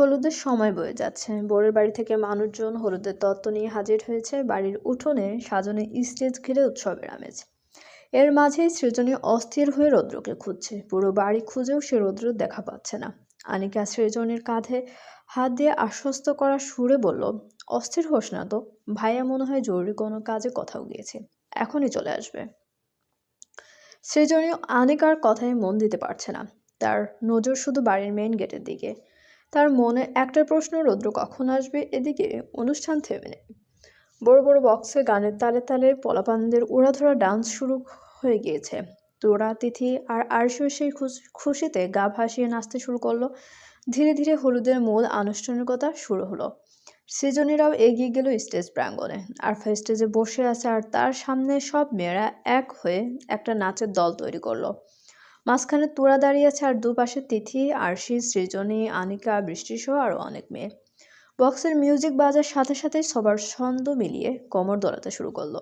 হলুদের সময় বয়ে যাচ্ছে। বোরের বাড়ি থেকে মানুষজন হলুদের তত্ত্ব নিয়ে হাজির হয়েছে। বাড়ির উঠোনে সাজনে স্টেজ ঘিরে উৎসবের আমেজ। এর মাঝেই সৃজনী অস্থির হয়ে রৌদ্রকে খুঁজছে। পুরো বাড়ি খুঁজেও সে রৌদ্র দেখা পাচ্ছে না। আনিকা সৃজনীর কাঁধে হাত দিয়ে আশ্বস্ত করা সুরে বলল, অস্থির হোস না তো। ভাইয়া মনে হয় জরুরি কোনো কাজে কোথাও গিয়েছে। এখনই চলে আসবে। সৃজনী আনিকার কথায় মন দিতে পারছে না। তার নজর শুধু বাড়ির মেইন গেটের দিকে। তার মনে একটা প্রশ্ন রৌদ্র কখন আসবে এদিকে অনুষ্ঠান থেমে নেই। বড় বড় বক্সে গানের তালে তালে পলাপানদের উড়াধরা ডান্স শুরু হয়ে গিয়েছে। তোরা, তিথি আর আরশিও সেই খুশ- খুশিতে গা ভাসিয়ে নাচতে শুরু করল। ধীরে ধীরে হলুদের মূল আনুষ্ঠানিকতা শুরু হলো। সৃজনীরাও এগিয়ে গেল স্টেজ প্রাঙ্গণে। আর স্টেজে বসে আছে আর তার সামনে সব মেয়েরা এক হয়ে একটা নাচের দল তৈরি করল। মাঝখানে তোরা দাঁড়িয়ে আছে আর দুপাশে তিথি, আরশি, সৃজনী, আনিকা, বৃষ্টিসহ আরও অনেক মেয়ে। বক্সের মিউজিক বাজার সাথে সাথে সবার ছন্দ মিলিয়ে কোমর দোলাতে শুরু করল।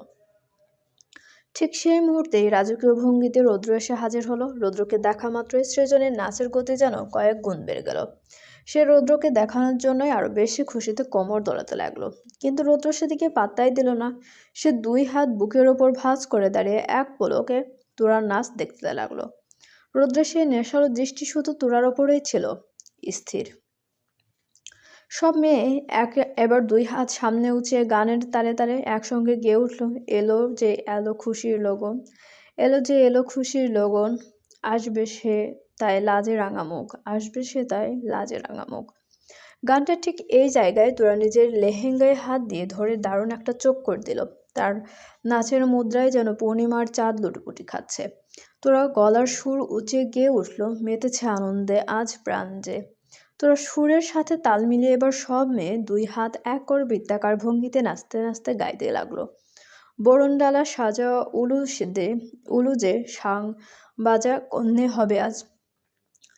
ঠিক সেই মুহূর্তেই রাজকীয় ভঙ্গিতে রৌদ্র এসে হাজির হলো। রৌদ্রকে দেখা মাত্রই সৃজনের নাচের গতি যেন কয়েক গুণ বেড়ে গেল। সে রৌদ্রকে দেখানোর জন্যই আরও বেশি খুশিতে কোমর দোলাতে লাগল। কিন্তু রৌদ্র সেদিকে পাত্তাই দিল না। সে দুই হাত বুকের ওপর ভাঁজ করে দাঁড়িয়ে এক পলকে তুরার নাচ দেখতে লাগল। রৌদ্রের সেই নেশালো দৃষ্টি শুধু তুরার ওপরেই ছিল, স্থির। সব মেয়ে এক, এবার দুই হাত সামনে উঁচিয়ে গানের তালে তালে একসঙ্গে গেয়ে উঠল, এলো যে এলো খুশির লগন, এলো যে এলো খুশির লগন, আসবে সে তাই লাজে রাঙামুখ আসবে সে তাই লাজে রাঙামুখ গানটা ঠিক এই জায়গায় তোরা নিজের লেহেঙ্গায় হাত দিয়ে ধরে দারুণ একটা চোখ করে দিল, তার নাচের মুদ্রায় যেন পূর্ণিমার চাঁদ লুটুপুটি খাচ্ছে। তোরা গলার সুর উঁচে গেয়ে উঠল, মেতেছে আনন্দে, আজ প্রাণ যে। তোরা সুরের সাথে তাল মিলিয়ে এবার সব মেয়ে দুই হাত এক করে বৃত্তাকার ভঙ্গিতে নাচতে নাচতে গাইতে লাগল। বরণডালা সাজা উলু দে উলু যে সাং বাজা কন্যে হবে আজ।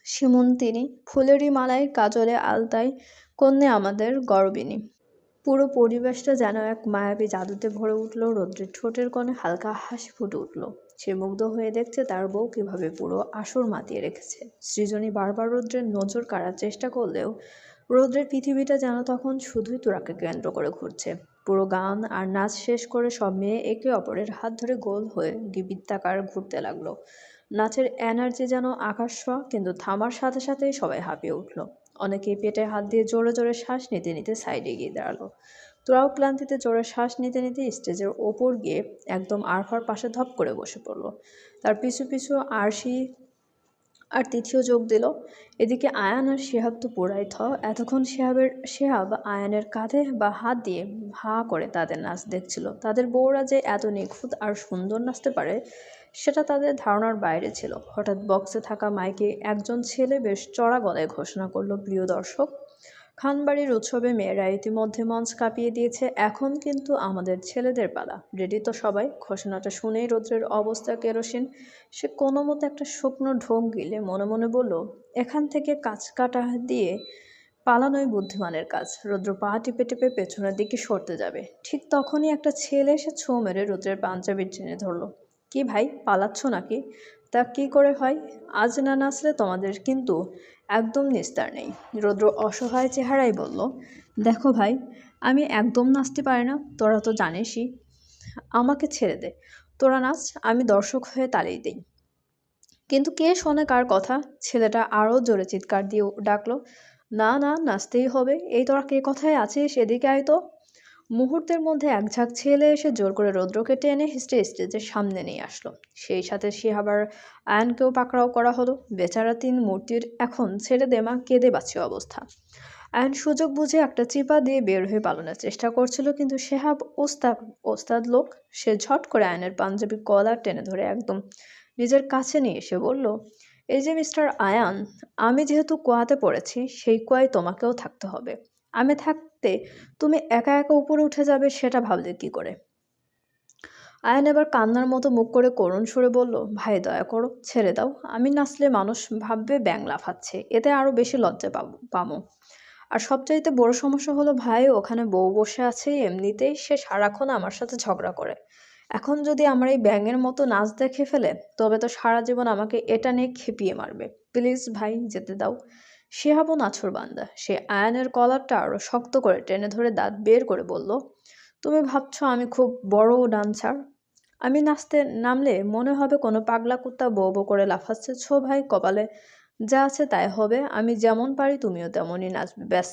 সীমন্তিনী ফুলেরই মালায় কাজলে আলতায় কন্যে আমাদের গর্বিনী। পুরো পরিবেশটা যেন এক মায়াবী জাদুতে ভরে উঠল, রৌদ্রের ঠোঁটের কোণে হালকা হাসি ফুটে উঠল। সে মুগ্ধ হয়ে দেখছে তার বউ কীভাবে পুরো আসর মাতিয়ে রেখেছে। সৃজনী বারবার রৌদ্রের নজর কাড়ার চেষ্টা করলেও রৌদ্রের পৃথিবীটা যেন তখন শুধুই তোরাকে কেন্দ্র করে ঘুরছে। পুরো গান আর নাচ শেষ করে সব মেয়ে একে অপরের হাত ধরে গোল হয়ে গিবৃত্তাকার ঘুরতে লাগল। নাচের এনার্জি যেন আকাশ কিন্তু থামার সাথে সাথেই সবাই হাঁপিয়ে উঠল। অনেকেই পেটে হাত দিয়ে জোরে জোরে শ্বাস নিতে নিতে সাইডে গিয়ে দাঁড়াল। তোরাও ক্লান্তিতে জোরে শ্বাস নিতে নিতে স্টেজের ওপর গিয়ে একদম আরফার পাশে ধপ করে বসে পড়ল। তার পিছু পিছু আরশি আর তিথিও যোগ দিল। এদিকে আয়ান আর শিহাব তো পোড়াই থ। এতক্ষণ শিহাবের, শিহাব আয়ানের কাঁধে বা হাত দিয়ে ভা করে তাদের নাচ দেখছিল। তাদের বউরা যে এত নিখুঁত আর সুন্দর নাচতে পারে সেটা তাদের ধারণার বাইরে ছিল। হঠাৎ বক্সে থাকা মাইকে একজন ছেলে বেশ চড়া গলায় ঘোষণা করল, প্রিয় দর্শক, খানবাড়ির উৎসবে মেয়েরা ইতিমধ্যে মঞ্চ কাঁপিয়ে দিয়েছে, এখন কিন্তু আমাদের ছেলেদের পালা। রেডি তো সবাই? ঘোষণাটা শুনেই রৌদ্রের অবস্থা কেরোসিন। সে কোনো মতো একটা শুকনো ঢোক গিলে মনে মনে বলল, এখান থেকে কাজ কাটা দিয়ে পালানোই বুদ্ধিমানের কাজ। রৌদ্র পা টিপে টিপে পেছনের দিকে সরতে যাবে। ঠিক তখনই একটা ছেলে এসে ছো মেরে রৌদ্রের পাঞ্জাবির টেনে ধরলো। কি ভাই, পালাচ্ছ নাকি? তা কি করে হয়? আজ না নাচলে তোমাদের কিন্তু একদম নিস্তার নেই। রৌদ্র অসহায় চেহারাই বলল, দেখো ভাই, আমি একদম নাচতে পারি না, তোরা তো জানিসই। আমাকে ছেড়ে দে, তোরা নাচ, আমি দর্শক হয়ে তালেই দিই। কিন্তু কে শোনে কার কথা? ছেলেটা আরও জোরে চিৎকার দিয়ে ডাকলো, না না, নাচতেই হবে। এই তোরা কে কথায় আছিস? এদিকে আয় তো। মুহূর্তের মধ্যে এক ঝাঁক ছেলে এসে জোর করে রৌদ্রকে টেনে হিস্টে স্টেজের সামনে নিয়ে আসলো। সেই সাথে সে আবার আয়নকেও পাকড়াও করা হলো। বেচারা তিন মূর্তির এখন ছেড়ে দেমা কেঁদে বাঁচে অবস্থা। আয়ন সুযোগ বুঝে একটা চিপা দিয়ে বের হয়ে পালানোর চেষ্টা করছিল, কিন্তু শেহাব ওস্তাদ ওস্তাদ লোক, সে ঝট করে আয়নের পাঞ্জাবি কলার টেনে ধরে একদম নিজের কাছে নিয়ে এসে বলল, এই যে মিস্টার আয়ান, আমি যেহেতু কোয়াতে পড়েছি, সেই কোয়ায় তোমাকেও থাকতে হবে। আমি থাকতে তুমি একা একা উপরে উঠে যাবে সেটা ভাবলে কি করে? আয়ন এবার কান্নার মতো মুখ করে করুণ সুরে বলল, ভাই, দয়া করো, ছেড়ে দাও। আমি নাচলে মানুষ ভাববে ব্যাং লাফাচ্ছে। এতে আরও বেশি লজ্জা পাবো, পামো। আর সবচাইতে বড় সমস্যা হলো, ভাই, ওখানে বউ বসে আছে, এমনিতেই সে সারাক্ষণ আমার সাথে ঝগড়া করে। এখন যদি আমার এই ব্যাঙের মতো নাচ দেখে ফেলে, তবে তো সারা জীবন আমাকে এটা নিয়ে খেপিয়ে মারবে। প্লিজ, ভাই, যেতে দাও। শিহাবও নাছর বান্দা। সে আয়ানের কলারটা আরও শক্ত করে টেনে ধরে দাঁত বের করে বলল, তুমি ভাবছ আমি খুব বড় ডান্সার? আমি নাচতে নামলে মনে হবে কোনো পাগলা কুত্তা বো বো করে লাফাচ্ছে। ছো ভাই, কপালে যা আছে তাই হবে। আমি যেমন পারি তুমিও তেমনই নাচবে, ব্যাস।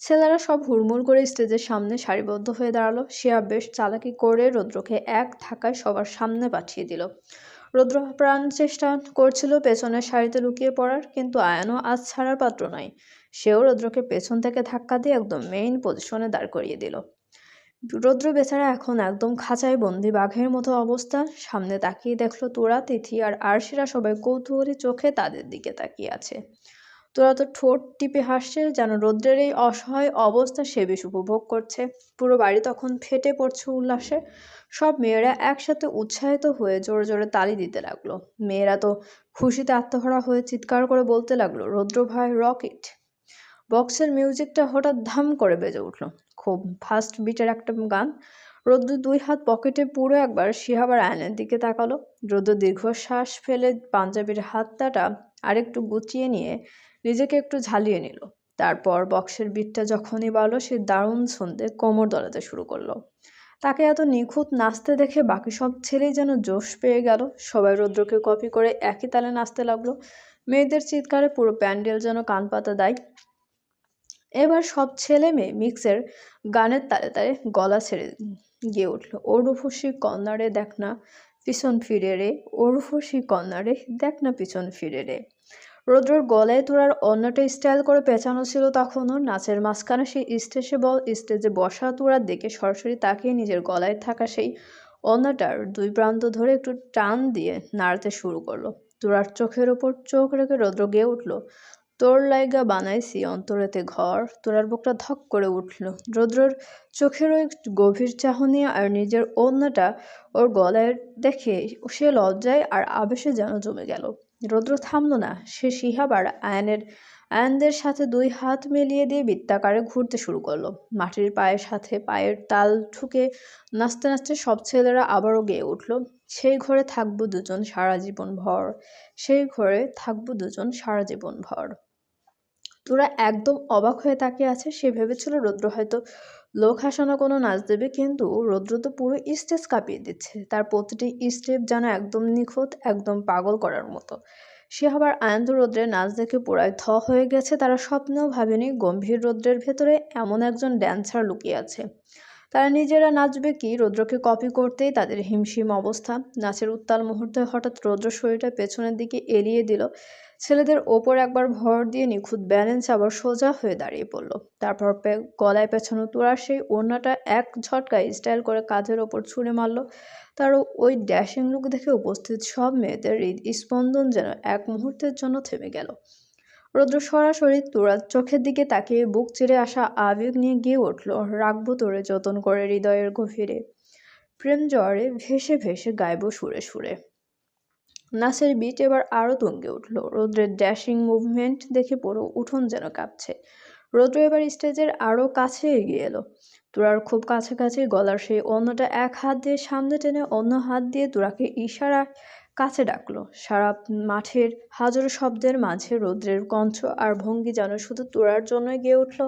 ছেলেরা সব হুড়মুড় করে স্টেজের সামনে সারিবদ্ধ হয়ে দাঁড়াল। শিয়া বেশ চালাকি করে রৌদ্রকে এক ধাক্কায় সবার সামনে পাঠিয়ে দিল। রৌদ্র প্রাণ চেষ্টা করছিল পেছনের শাড়িতে লুকিয়ে পড়ার, কিন্তু আয়ানও আজ ছাড়ার পাত্র নয় সেও রৌদ্রকে পেছন থেকে ধাক্কা দিয়ে একদম মেইন পজিশনে দাঁড় করিয়ে দিল। রৌদ্র বেচারা এখন একদম খাঁচায় বন্দি বাঘের মতো অবস্থা। সামনে তাকিয়ে দেখল তোরা, তিথি আর আরশিরা সবাই কৌতূহলী চোখে তাদের দিকে তাকিয়ে আছে। তোরা তো ঠোঁট টিপে হাসছে যেন রৌদ্রের এই অসহায় অবস্থা সে বেশ উপভোগ করছে। পুরো বাড়ি তখন ফেটে পড়ছে উল্লাসে। সব মেয়েরা একসাথে উৎসাহিত হয়ে জোরে জোরে তালি দিতে লাগল। মেয়েরা তো খুশিতে আত্মহারা হয়ে চিৎকার করে বলতে লাগল, রৌদ্র ভাই রকেট বক্সের মিউজিকটা হঠাৎ ধাম করে বেজে উঠল। খুব ফাস্ট বিটের একটা গান। রৌদ্র দুই হাত পকেটে পুরো একবার শিহাবার আয়নের দিকে তাকালো। রৌদ্র দীর্ঘশ্বাস ফেলে পাঞ্জাবির হাতটাটা আরেকটু গুছিয়ে নিয়ে নিজেকে একটু ঝালিয়ে নিল। তারপর বক্সের বিটটা যখনই বাড়লো, সে দারুণ ছন্দে কোমর দলাতে শুরু করল। তাকে এত নিখুঁত নাচতে দেখে বাকি সব ছেলেই যেন জোশ পেয়ে গেল। সবাই রৌদ্রকে কপি করে একই তালে নাচতে লাগল। মেয়েদের চিৎকারে পুরো প্যান্ডেল যেন কান পাতা দেয়। এবার সব ছেলে মেয়ে মিক্সের গানের তালে তালে গলা ছেড়ে গিয়ে উঠল। ওরুফসি কন্যারে দেখ না পিছন ফিরে রে ওরুফসি কন্যারে দেখ না পিছন ফিরে রে। রৌদ্রর গলায় তোরার অন্যটা স্টাইল করে পেঁচানো ছিল তখনও। নাচের মাঝখানে সেই স্টেজে বল, স্টেজে বসা তোরার দিকে সরাসরি তাকিয়ে নিজের গলায় থাকা সেই অন্যটার দুই প্রান্ত ধরে একটু টান দিয়ে নাড়তে শুরু করল। তোরার চোখের ওপর চোখ রেখে রৌদ্র গিয়ে উঠল। তোর লাইগা বানাইছি অন্তরেতে ঘর। তোরার বুকটা ধক করে উঠল। রৌদ্রর চোখের ওই গভীর চাহনি আর নিজের অন্যটা ওর গলায় দেখে সে লজ্জায় আর আবেশে যেন জমে গেল। রৌদ্র থামলো না। সে শিহাব আর আয়নের, আয়নদের সাথে দুই হাত মিলিয়ে দিয়ে বৃত্তাকারে ঘুরতে শুরু করল। মাটির পায়ের সাথে পায়ের তাল ঠুকে নাচতে নাচতে সব ছেলেরা আবারও গেয়ে উঠল। সেই ঘরে থাকব দুজন সারা জীবন ভর। সেই ঘরে থাকব দুজন সারা জীবন ভর। তোরা একদম অবাক হয়ে তাকিয়ে আছে সে ভেবেছিল রৌদ্র হয়তো লোক হাসানো কোনো নাচ দেবে কিন্তু রৌদ্র তো পুরো স্টেজ কাঁপিয়ে দিচ্ছে। তার প্রতিটি স্টেপ যেন একদম নিখুঁত, একদম পাগল করার মতো। সে আবার আয়ন্ত রৌদ্রের নাচ দেখে পুরায় থ হয়ে গেছে। তারা স্বপ্নেও ভাবেনি গম্ভীর রৌদ্রের ভেতরে এমন একজন ড্যান্সার লুকিয়ে আছে। তারা নিজেরা নাচবে কি? রৌদ্রকে কপি করতেই তাদের হিমশিম অবস্থা। নাচের উত্তাল মুহূর্তে হঠাৎ রৌদ্র শরীরটা পেছনের দিকে এড়িয়ে দিল। ছেলেদের ওপর একবার ভর দিয়ে নিখুঁত ব্যালেন্স আবার সোজা হয়ে দাঁড়িয়ে পড়ল। তারপর গলায় পেছানো তোরার সেই ওড়নাটা এক ঝটকায় স্টাইল করে কাঁধের ওপর ছুঁড়ে মারল। তার ওই ড্যাশিং লুক দেখে উপস্থিত সব মেয়েদের হৃদ স্পন্দন যেন এক মুহূর্তের জন্য থেমে গেল। রৌদ্র সরাসরি তোরার চোখের দিকে তাকিয়ে বুক চিরে আসা আবেগ নিয়ে গিয়ে উঠল। রাখব তোরে যতন করে হৃদয়ের গভীরে। প্রেম জ্বরে ভেসে ভেসে গাইব সুরে সুরে। নাচের বিট এবার আরও তুঙ্গে উঠল। রৌদ্রের ড্যাশিং মুভমেন্ট দেখে পুরো উঠোন যেন কাঁপছে। রৌদ্র এবার স্টেজের আরও কাছে এগিয়ে এলো। তুরার খুব কাছাকাছি গলার সেই অন্যটা এক হাত দিয়ে সামনে টেনে অন্য হাত দিয়ে তুরাকে ইশারা কাছে ডাকলো। সারা মাঠের হাজারো শব্দের মাঝে রৌদ্রের কণ্ঠ আর ভঙ্গি যেন শুধু তোরার জন্যই গিয়ে উঠল।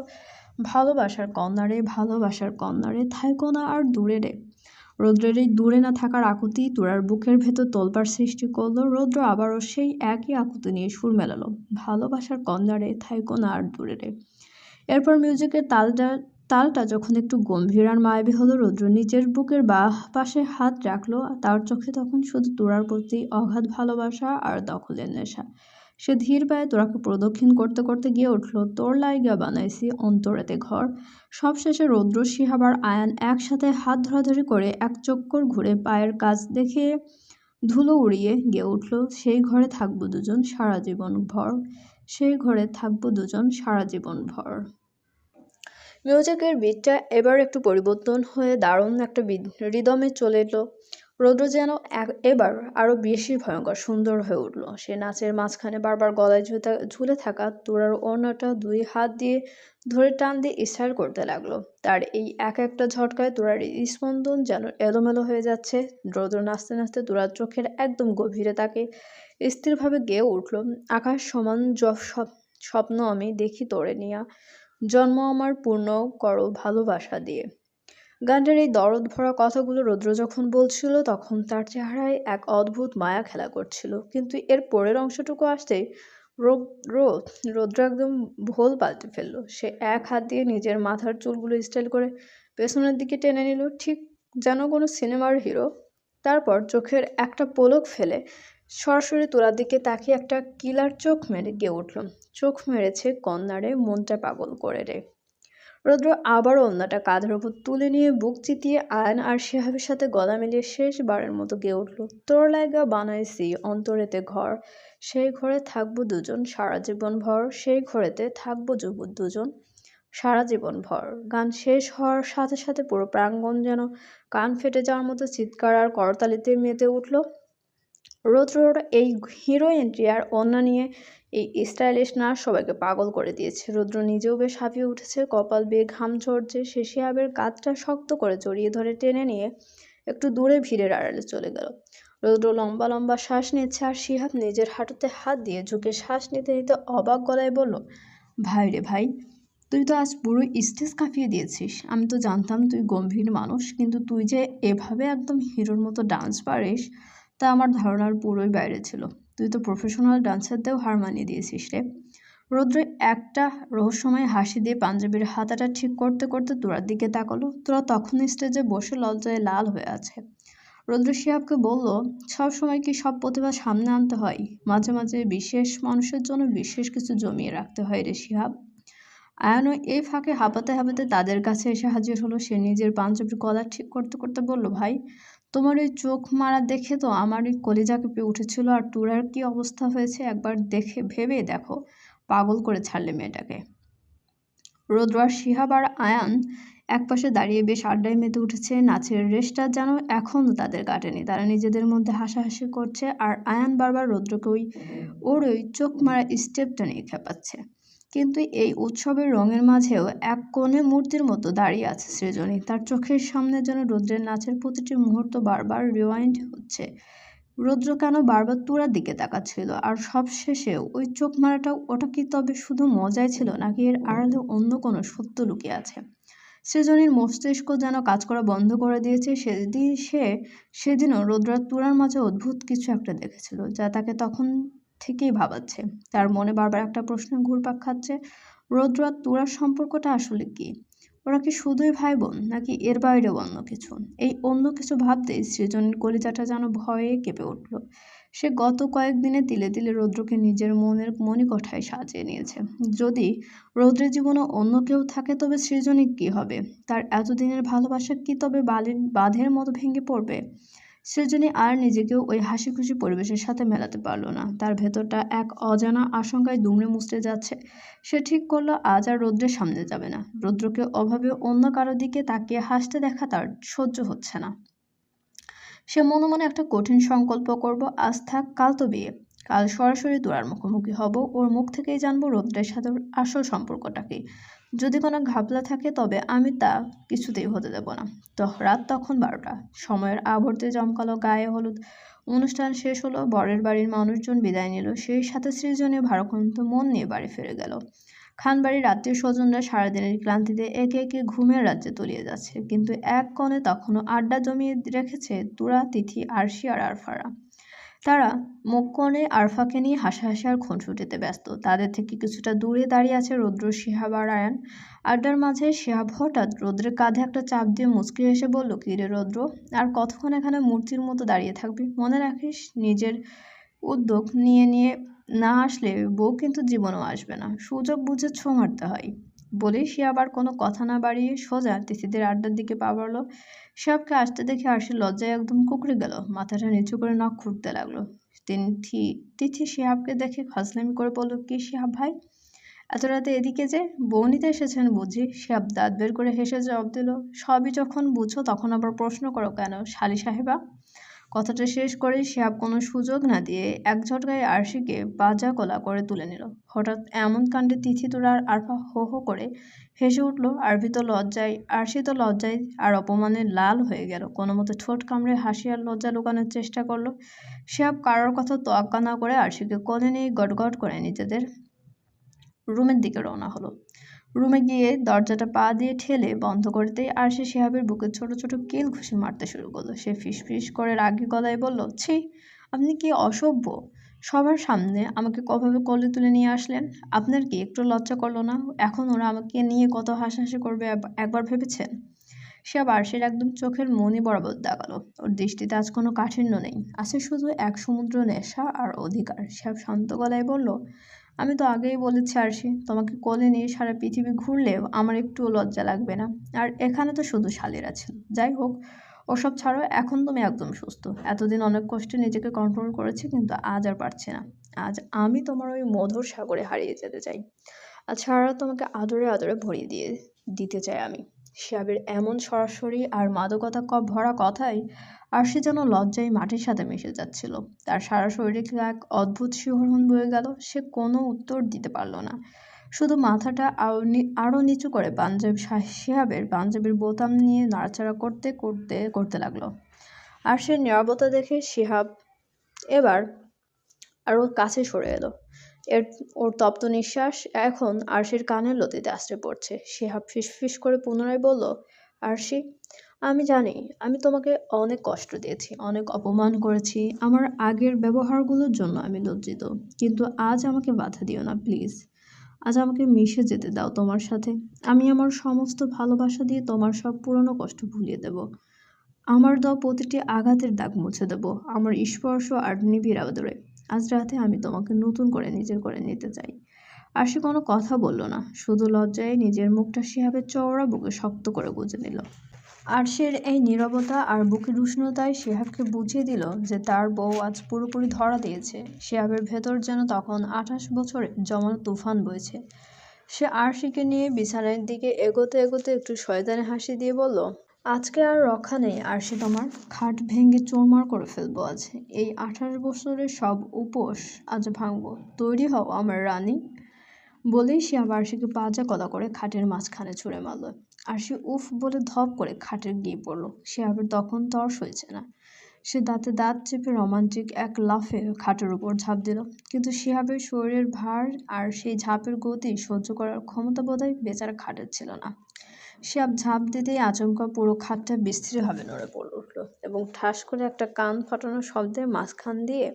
ভালোবাসার কন্যারে ভালোবাসার কন্যারে, থাইকোনা আর দূরে রে। রৌদ্রের এই দূরে না থাকার আকুতি তোরার বুকের ভেতর তোলপার সৃষ্টি করল, রৌদ্র আবারও সেই একই আকুতি নিয়ে সুর মেলালো। ভালোবাসার কন্যারে থাইকোনা আর দূরে রে। এরপর মিউজিকের তালটা তালটা যখন একটু গম্ভীর আর মায়াবী হলো, রৌদ্র নিজের বুকের বাহ পাশে হাত রাখল তার চোখে তখন শুধু তোরার প্রতি অগাধ ভালোবাসা আর দখলের নেশা। সে ধীর পায়ে তোরাকে প্রদক্ষিণ করতে করতে গিয়ে উঠল। তোর লাইগা বানাইছি অন্তরেতে ঘর। সবশেষে রৌদ্র, শিহাবার আয়ান একসাথে হাত ধরাধরি করে এক চক্কর ঘুরে পায়ের কাজ দেখে ধুলো উড়িয়ে গিয়ে উঠল। সেই ঘরে থাকব দুজন সারা জীবন ভর। সেই ঘরে থাকব দুজন সারা জীবন ভর। মিউজিকের বিটটা এবার একটু পরিবর্তন হয়ে দারুণ একটা রিদমে চলে এলো। রৌদ্র যেন এবার আরও বেশি ভয়ঙ্কর, সুন্দর হয়ে উঠল। সে নাচের মাঝখানে বারবার গলায় ঝুলে ঝুলে থাকা তোরার ওড়নাটা দুই হাত দিয়ে ধরে টান দিয়ে ইশার করতে লাগল। তার এই এক একটা ঝটকায় তোরার স্পন্দন যেন এলোমেলো হয়ে যাচ্ছে। রৌদ্র নাচতে নাচতে তোরার চোখের একদম গভীরে তাকে স্থিরভাবে গেয়ে উঠল। আকাশ সমান স্বপ্ন আমি দেখি তোরে নিয়া। জন্ম আমার পূর্ণ করো ভালোবাসা দিয়ে। গানটার এই দরদ ভরা কথাগুলো রৌদ্র যখন বলছিল, তখন তার চেহারায় এক অদ্ভুত মায়া খেলা করছিল। কিন্তু এর পরের অংশটুকু আসতেই রৌদ্র রৌদ্র একদম ভোল পাল্টে ফেলল। সে এক হাত দিয়ে নিজের মাথার চুলগুলো স্টাইল করে পেছনের দিকে টেনে নিল। ঠিক যেন কোনো সিনেমার হিরো তারপর চোখের একটা পোলক ফেলে সরাসরি তোলার দিকে তাকিয়ে একটা কিলার চোখ মেরে গিয়ে উঠল। চোখ মেরেছে কন্যারে, মনটা পাগল করে রে। রৌদ্র আবারও অন্যটা কাঁধের ওপর তুলে নিয়ে বুক চিতিয়ে আয়ন আর শেহাবের সাথে গলা মিলিয়ে শেষবারের মতো গেয়ে উঠল। তোর লাইগা বানাইছি, অন্তরেতে ঘর। সেই ঘরে থাকব দুজন, সারা জীবন ভর। সেই ঘরেতে থাকব যুব দুজন, সারা জীবন ভর। গান শেষ হওয়ার সাথে সাথে পুরো প্রাঙ্গণ যেন কান ফেটে যাওয়ার মতো চিৎকার আর করতালিতে মেতে উঠল। রৌদ্রর এই হিরো এন্ট্রি আর অন্য নিয়ে এই স্টাইলিশ নাচ সবাইকে পাগল করে দিয়েছে। রুদ্র নিজেও বেশ হাঁপিয়ে উঠেছে। কপাল বেয়ে ঘাম ঝরছে। সে শিহাবের কাঁধটা শক্ত করে জড়িয়ে ধরে টেনে নিয়ে একটু দূরে ভিড়ের আড়ালে চলে গেল। রৌদ্র লম্বা লম্বা শ্বাস নিচ্ছে আর শিহাব নিজের হাঁটুতে হাত দিয়ে ঝুঁকে শ্বাস নিতে নিতে অবাক গলায় বলল, ভাই রে ভাই, তুই তো আজ পুরো স্টেজ কাঁপিয়ে দিয়েছিস। আমি তো জানতাম তুই গম্ভীর মানুষ, কিন্তু তুই যে এভাবে একদম হিরোর মতো ডান্স পারিস, তা আমার ধারণার পুরোই বাইরে ছিল। তুই তো প্রফেশনাল ডান্সারদেরও হার মানিয়ে দিয়েছিস রে। রৌদ্র একটা রহস্যময় হাসি দিয়ে পাঞ্জাবির হাতাটা ঠিক করতে করতে তোরার দিকে তাকালো। তোরা তখন স্টেজে বসে লজ্জায় লাল হয়ে আছে। রৌদ্র শিহাবকে বলল, সব সময় কি সব প্রতিভা সামনে আনতে হয়? মাঝে মাঝে বিশেষ মানুষের জন্য বিশেষ কিছু জমিয়ে রাখতে হয় রে শিহাব। আয়ানও এই ফাঁকে হাঁপাতে হাঁপাতে তাদের কাছে এসে হাজির হলো। সে নিজের পাঞ্জাবির কলার ঠিক করতে করতে বলল, ভাই, তোমার ওই চোখ মারা দেখে তো আমার ওই কলিজা কেঁপে উঠেছিল আর টুরার কি অবস্থা হয়েছে একবার দেখে ভেবে দেখো। পাগল করে ছাড়লে মেয়েটাকে। রৌদ্র আর শিহাব আর আয়ান একপাশে দাঁড়িয়ে বেশ আড্ডায় মেতে উঠেছে। নাচের রেসটা যেন এখনও তাদের কাটেনি। তারা নিজেদের মধ্যে হাসাহাসি করছে আর আয়ান বারবার রৌদ্রকে ওই, ওর ওই চোখ মারা স্টেপটা নিয়ে খেপাচ্ছে। কিন্তু এই উৎসবের রঙের মাঝেও এক কোণে মূর্তির মতো দাঁড়িয়ে আছে সৃজনী। তার চোখের সামনে যেন রৌদ্রের নাচের প্রতিটি মুহূর্ত বারবার রিওয়াইন্ড হচ্ছে। রৌদ্র কেন বারবার তোরার দিকে তাকাচ্ছিল? আর সব শেষে ওই চোখ মারাটা ওটা কি তবে শুধু মজাই ছিল নাকি এর আড়ালে অন্য কোনো সত্য লুকিয়ে আছে? সৃজনীর মস্তিষ্ক যেন কাজ করা বন্ধ করে দিয়েছে সেদিন সে সেদিনও রৌদ্রার তুরার মাঝে অদ্ভুত কিছু একটা দেখেছিল, যা তাকে তখন থেকেই ভাবাচ্ছে। তার মনে বারবার একটা প্রশ্ন ঘুরপাক খাচ্ছে, রৌদ্র আর তুরার সম্পর্কটা আসলে কি? ওরা কি শুধুই ভাই বোন নাকি এর বাইরেও অন্য কিছু? এই অন্য কিছু ভাবতেই সৃজনের কলিজাটা যেন ভয়ে কেঁপে উঠল। সে গত কয়েকদিনে তিলে তিলে রৌদ্রকে নিজের মনের মণিকঠায় সাজিয়ে নিয়েছে। যদি রৌদ্রের জীবনে অন্য কেউ থাকে, তবে সৃজনী কী হবে? তার এতদিনের ভালোবাসা কি তবে বালির বাঁধের মতো ভেঙে পড়বে? সৃজনী আর নিজেকেও ওই হাসি খুশি পরিবেশের সাথে মেলাতে পারল না। তার ভেতরটা এক অজানা আশঙ্কায় দুমড়ে মুচড়ে যাচ্ছে। সে ঠিক করল, আজ আর রৌদ্রের সামনে যাবে না। রৌদ্রকে অভাবে অন্য কারও দিকে তাকিয়ে হাসতে দেখা তার সহ্য হচ্ছে না। সে মনে মনে একটা কঠিন সংকল্প করব, আজ থাক, কাল তো বিয়ে। কাল সরাসরি তোরার মুখোমুখি হব, ওর মুখ থেকেই জানব রৌদ্রের সাথে আসল সম্পর্কটা কি। যদি কোনো ঘাবলা থাকে, তবে আমি তা কিছুতেই হতে দেব না। তো রাত তখন বারোটা। সময়ের আবর্তে জমকালো গায়ে হলুদ। অনুষ্ঠান শেষ হলো, বরের বাড়ির মানুষজন বিদায় নিল। সেই সাথে সৃজনে ভারক্রান্ত মন নিয়ে বাড়ি ফিরে গেল। খানবাড়ির আত্মীয় স্বজনরা সারাদিনের ক্লান্তিতে একে একে ঘুমের রাজ্যে তলিয়ে যাচ্ছে। কিন্তু এক কোণে তখনও আড্ডা জমিয়ে রেখেছে তুরা, তিথি, আরশি আর আরফারা। তারা মুখকণে আরফাকে নিয়ে হাসাহাসি আর খুনসুটিতে ব্যস্ত। তাদের থেকে কিছুটা দূরে দাঁড়িয়ে আছে রৌদ্র, শিহাব আর আয়ান আড্ডার মাঝে শিহাব হঠাৎ রৌদ্রের কাঁধে একটা চাপ দিয়ে মুচকি এসে বলল, কি রে রৌদ্র, আর কতক্ষণ এখানে মূর্তির মতো দাঁড়িয়ে থাকবি? মনে রাখিস, নিজের উদ্যোগ নিয়ে নিয়ে না আসলে বউ কিন্তু জীবনও আসবে না। সুযোগ বুঝে ছো মারতে হয়। বলেই সে আবার কোনো কথা না বাড়িয়ে সোজা তিথিদের আড্ডার দিকে পা বাড়লো। সবকে আসতে দেখে আরশি লজ্জায় একদম কুকড়ে গেল। মাথাটা নিচু করে নখ খুঁটতে লাগল। তিথি তিথি শিহাবকে দেখে খসলামি করে বলল, কি শিহাব ভাই? এত রাতে এদিকে যে? বৌনিতে এসেছেন বুঝি? শিহাব দাঁত বের করে হেসে জবাব দিল, সবই যখন বুঝো তখন আবার প্রশ্ন করো কেন, শালি সাহেবা? কথাটা শেষ করে শিহাব কোনো সুযোগ না দিয়ে এক ঝটকায় আরশিকে বাজা কলা করে তুলে নিল। হঠাৎ এমন কাণ্ডে তিথি তোরার আরফা হো হো করে হেসে উঠল আরবি তো লজ্জায়, আরশি তো লজ্জায়, আর অপমানে লাল হয়ে গেল। কোনো মতো ঠোঁট কামড়ে হাসি আর লজ্জা লুকানোর চেষ্টা করল। শিহাব কারোর কথা তোয়াক্কা না করে আরশিকে কোলে নিয়ে গটগট করে নিজেদের রুমের দিকে রওনা হলো। রুমে গিয়ে দরজাটা পা দিয়ে ঠেলে বন্ধ করতেই আর সে শিহাবের বুকে ছোট ছোট কিল ঘুষি মারতে শুরু করল। সে ফিসফিস করে রাগি গলায় বলল, ছি, আপনি কি অসভ্য? সবার সামনে আমাকে কভাবে কোলে তুলে নিয়ে আসলেন? আপনার কি একটু লজ্জা করল না? এখন ওরা আমাকে নিয়ে কত হাসাহাসি করবে একবার ভেবেছেন? সে আবার আরশির একদম চোখের মনি বরাবর দেখাল ওর দৃষ্টিতে আজ কোনো কাঠিন্য নেই। আছে শুধু এক সমুদ্র নেশা আর অধিকার। সে শান্ত গলায় বলল আমি তো আগেই বলেছি আরশি তোমাকে কোলে নিয়ে সারা পৃথিবী ঘুরলেও আমার একটুও লজ্জা লাগবে না। আর এখানে তো শুধু শালিরা ছিল যাই হোক, ওসব ছাড়াও এখন তুমি একদম সুস্থ। এতদিন অনেক কষ্টে নিজেকে কন্ট্রোল করেছি কিন্তু আজ আর পারছে না। আজ আমি তোমার ওই মধুর সাগরে হারিয়ে যেতে চাই। আর ছাড়া তোমাকে আদরে আদরে ভরিয়ে দিয়ে দিতে চাই আমি। শিয়াবের এমন সরাসরি আর মাদকতা ভরা কথাই আর সে যেন লজ্জায় মাটির সাথে মিশে যাচ্ছিল। তার সারা শরীরে এক অদ্ভুত শিহরণ বয়ে গেল, সে কোনো উত্তর দিতে পারল না। শুধু মাথাটা আরও নিচু করে পাঞ্জাব শিহাবের পাঞ্জাবির বোতাম নিয়ে নাড়াচাড়া করতে করতে করতে লাগল। আর সে নীরবতা দেখে শিহাব এবার আরও কাছে সরে এলো। এর, ওর তপ্ত নিঃশ্বাস এখন আরশির কানের লতিতে আশ্রে পড়ছে। শিহাব ফিসফিস করে পুনরায় বলল, আরশি, আমি জানি, আমি তোমাকে অনেক কষ্ট দিয়েছি, অনেক অপমান করেছি। আমার আগের ব্যবহারগুলোর জন্য আমি লজ্জিত, কিন্তু আজ আমাকে বাধা দিও না, প্লিজ। আজ আমাকে মিশে যেতে দাও তোমার সাথে। আমি আমার সমস্ত ভালোবাসা দিয়ে তোমার সব পুরনো কষ্ট ভুলিয়ে দেব। আমার দেওয়া প্রতিটি আঘাতের দাগ মুছে দেব। আমার স্পর্শ আর নিবিড় আদরে আজ রাতে আমি তোমাকে নতুন করে নিজের করে নিতে চাই। আর সে কোনো কথা বলল না, শুধু লজ্জায় নিজের মুখটা শিহাবের চওড়া বুকে শক্ত করে গুজে নিল। আরশের এই নীরবতা আর বুকের উষ্ণতায় শিহাবকে বুঝিয়ে দিল যে তার বউ আজ পুরোপুরি ধরা দিয়েছে। শিহাবের ভেতর যেন তখন আঠাশ বছরে জমানো তুফান বইছে। সে আরশিকে নিয়ে বিছানার দিকে এগোতে এগোতে একটু শয়তানে হাসি দিয়ে বলল আজকে আর রক্ষা নেই, আর আরশি তোমার খাট ভেঙে চোরমার করে ফেলব আজ। এই আঠাশ বছরের সব উপোস আজ ভাঙবো। তৈরি হও আমার রানী। বলেই সে আবার আরশিকে পাজা কলা করে খাটের মাঝখানে ছুঁড়ে মারল। আরশি উফ বলে ধপ করে খাটের গিয়ে পড়ল। সে আবার তখন তর্স হয়েছে না। সে দাঁতে দাঁত চেপে রোমান্টিক এক লাফে খাটের উপর ঝাঁপ দিল। কিন্তু শিহাবের শরীরের ভার আর সেই ঝাঁপের গতি সহ্য করার ক্ষমতা বোধহয় বেচারা খাটের ছিল না। শিহাব ঝাঁপ দিতেই আচমকা পুরো খাটটা বিস্তৃতভাবে নড়ে পড়ে উঠল এবং ঠাস করে একটা কান ফাটানো শব্দের মাঝখান দিয়ে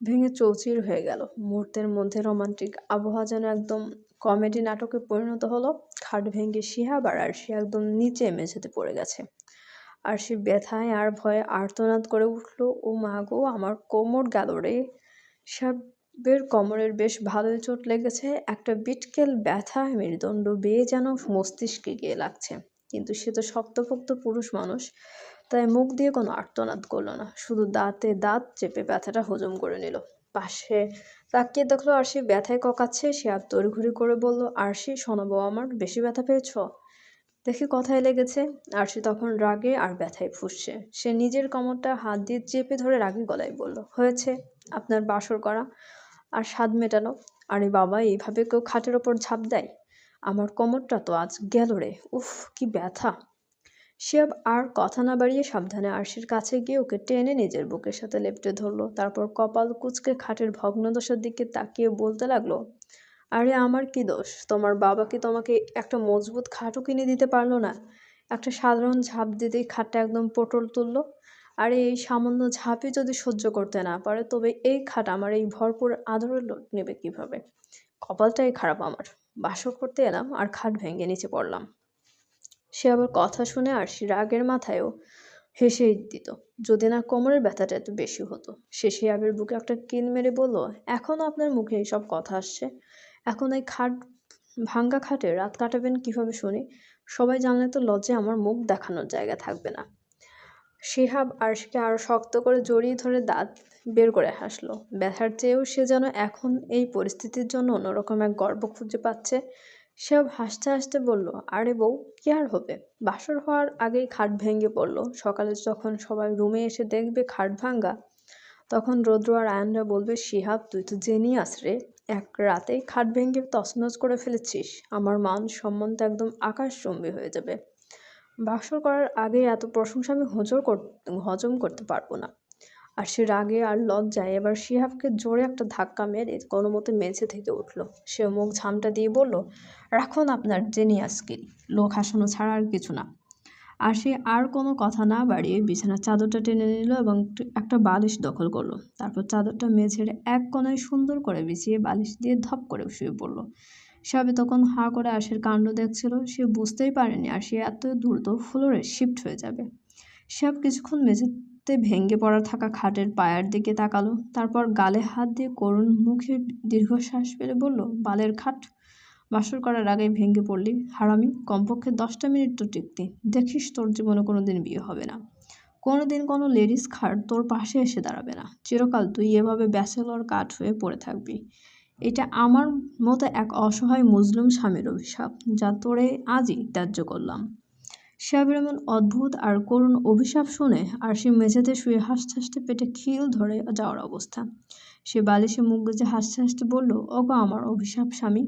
ভেঙে চৌচির হয়ে গেল। মুহূর্তের মধ্যে রোমান্টিক আবহাওয়া যেন একদম কমেডি নাটকে পরিণত হলো। খাট ভেঙে শিহাব আর আরশি একদম নিচে মেঝেতে পড়ে গেছে। আরশি ব্যথায় আর ভয়ে আর্তনাদ করে উঠল, ও মা গো, আমার কোমর গেল রে! সাবের কোমরের বেশ ভালোই চোট লেগেছে। একটা বিটকেল ব্যথা মেরুদণ্ড বেয়ে যেন মস্তিষ্কে গিয়ে লাগছে। কিন্তু সে তো শক্তপোক্ত পুরুষ মানুষ, তাই মুখ দিয়ে কোনো আর্তনাদ করল না। শুধু দাঁতে দাঁত চেপে ব্যথাটা হজম করে নিল। পাশে তাকিয়ে দেখল আরশি ব্যথায় ককাচ্ছে। সে আর তড়িঘড়ি করে বলল, আরশি শোনাবো আমার, বেশি ব্যথা পেয়েছ? দেখে কথায় লেগেছে। আরশি তখন রাগে আর ব্যথায় ফুসছে। সে নিজের কোমরটা হাত দিয়ে চেপে ধরে রাগে গলায় বলল, হয়েছে। আপনার বাসর করা আর স্বাদ মেটানো। আরে বাবা এইভাবে কেউ খাটের ওপর ঝাঁপ দেয়? আমার কোমরটা তো আজ গেল রে। উফ, কি ব্যথা। শিয়াব আর কথা না বাড়িয়ে সাবধানে আরশির কাছে গিয়ে ওকে টেনে নিজের বুকের সাথে লেপটে ধরলো। তারপর কপাল কুচকে খাটের ভগ্নদশার দিকে তাকিয়ে বলতে লাগল, আরে আমার কি দোষ? তোমার বাবা কি তোমাকে একটা মজবুত খাটও কিনে দিতে পারল না? একটা সাধারণ ঝাঁপ দিতেই খাটটা একদম পটল তুললো? আরে এই সামান্য ঝাঁপই যদি সহ্য করতে না পারে, তবে এই খাট আমার এই ভরপুর আদরের লোট নেবে কীভাবে? কপালটাই খারাপ আমার। বাসর করতে এলাম আর খাট ভেঙে নিচে পড়লাম। সে আবার কথা শুনে আর সে রাগের মাথায়ও হেসে দিত। যদি না কোমরের ব্যথাটা এত বেশি হতো। সে শিয়াবের বুকে একটা কিন মেরে বলল এখনও আপনার মুখে এইসব কথা আসছে? এখন এই খাট, ভাঙ্গা খাটে রাত কাটাবেন কীভাবে শুনি? সবাই জানলে তো লজ্জায় আমার মুখ দেখানোর জায়গা থাকবে না। শিহাব আরশকে আরও শক্ত করে জড়িয়ে ধরে দাঁত বের করে হাসলো। ব্যথার চেয়েও সে যেন এখন এই পরিস্থিতির জন্য অন্যরকম এক গর্ব খুঁজে পাচ্ছে। সব হাসতে হাসতে বলল, আরে বউ, কি আর হবে? বাসর হওয়ার আগেই খাট ভেঙে পড়ল। সকালে যখন সবাই রুমে এসে দেখবে খাট ভাঙ্গা, তখন রৌদ্র আর আয়নরা বলবে, শিহাব, তুই তো জেনিয়াস রে। এক রাতেই খাট ভেঙে তছনছ করে ফেলেছিস। আমার মান সম্মান তো একদম আকাশচম্বী হয়ে যাবে। বাসর করার আগে এত প্রশংসা আমি হজর হজম করতে পারব না। আর সে রাগে আর লজ্জায় এবার শিহাবকে জোরে একটা ধাক্কা মেরে কোনো মতে মেঝে থেকে উঠল। সে মুখ ঝামটা দিয়ে বলল, রাখুন আপনার জেনিয়াস স্কিল লোক হাসানো ছাড়া আর কিছু না। আর সে আর কোনো কথা না বাড়িয়ে বিছানার চাদরটা টেনে নিল এবং একটা বালিশ দখল করল। তারপর চাদরটা মেঝের এক কোণায় সুন্দর করে বিছিয়ে বালিশ দিয়ে ধপ করে শুয়ে পড়ল। সবে তখন হাঁ করে আশের কাণ্ড দেখছিল, সে বুঝতেই পারেনি আর সে এত দ্রুত ফ্লোরে শিফট হয়ে যাবে। সব কিছুক্ষণ মেঝেতে ভেঙে পড়া থাকা খাটের পায়ের দিকে তাকালো, তারপর গালে হাত দিয়ে করুণ মুখে দীর্ঘশ্বাস ফেলে বলল, বালের খাট? বাসর করার আগে ভেঙে পড়লি। হারামি, কমপক্ষে দশটা মিনিট তো টিকতি। দেখিস তোর জীবনে কোনো দিন বিয়ে হবে না। কোনো দিন কোনো লেডিস খাট তোর পাশে এসে দাঁড়াবে না। চিরকাল তুই এভাবে ব্যাচেলর কাঠ হয়ে পড়ে থাকবি। এটা আমার মতো এক অসহায় মুসলিম স্বামীর অভিশাপ, যা তোরে আজই ত্যায্য করলাম। শিয়াবের এমন অদ্ভুত আর করুণ অভিশাপ শুনে আর সে মেঝেতে শুয়ে হাসতে হাসতে পেটে খিল ধরে যাওয়ার অবস্থা। সে বালিশে মুখ গুজে হাসতে হাসতে বলল, ওগো আমার অভিশাপ স্বামী,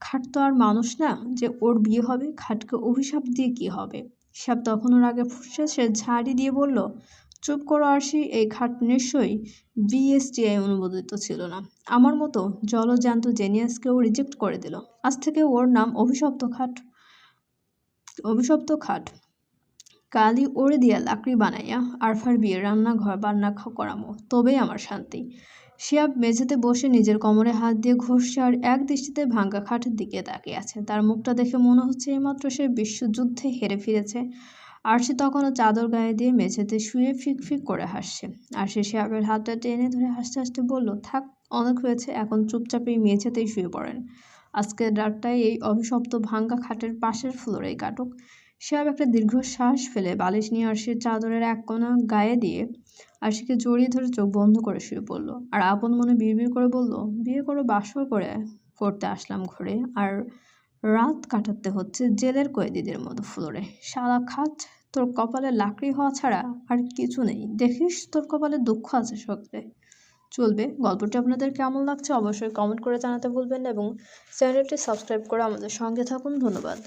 খাট তো আর মানুষ না যে ওর বিয়ে হবে, খাটকে অভিশাপ দিয়ে কি হবে? সাপ তখন ওর আগে ফুসে সে ঝাড়ি দিয়ে বলল চুপ করো আরশি, এই খাট নিশ্চয়ই বিএসটিআই অনুমোদিত ছিল না। আমার মতো জলজান্ত জেনিয়াসকেও রিজেক্ট করে দিল। আজ থেকে ওর নাম অভিশপ্ত খাট অভিশপ্ত খাট কালি ওরে দিয়া লাকড়ি বানাইয়া আরফার বিয়ে, রান্নাঘর বান্না করামো। তবেই আমার শান্তি। শিয়াব মেঝেতে বসে নিজের কোমরে হাত দিয়ে ঘষছে আর এক দৃষ্টিতে ভাঙ্গা খাটের দিকে তাকিয়ে আছে। তার মুখটা দেখে মনে হচ্ছে এইমাত্র সে বিশ্বযুদ্ধে হেরে ফিরেছে। আর সে তখনও চাদর গায়ে দিয়ে মেঝেতে শুয়ে ফিক ফিক করে হাসছে। আর সে শিয়াবের হাতটা টেনে ধরে হাসতে হাসতে বলল, থাক, অনেক হয়েছে, এখন চুপচাপ এই মেঝেতেই শুয়ে পড়েন। আজকের রাতটাই এই অভিশপ্ত ভাঙ্গা খাটের পাশের ফ্লোরেই কাটুক। শিয়াব একটা দীর্ঘশ্বাস ফেলে বালিশ নিয়ে আরশির চাদরের এক কোণা গায়ে দিয়ে আরশিকে জড়িয়ে ধরে চোখ বন্ধ করে শুয়ে পড়ল। আর আপন মনে বিড়বিড় করে বলল, বিয়ে করে, বাসর করে করতে আসলাম ঘরে। আর রাত কাটাতে হচ্ছে জেলের কয়েদিদের মতো ফ্লোরে। শালা খাট, তোর কপালে লাকড়ি হওয়া ছাড়া আর কিছু নেই। দেখিস তোর কপালে দুঃখ আছে সত্যি। চলবে, গল্পটি আপনাদের কেমন লাগছে অবশ্যই কমেন্ট করে জানাতে ভুলবেন না এবং চ্যানেলটি সাবস্ক্রাইব করে আমাদের সঙ্গে থাকুন। ধন্যবাদ।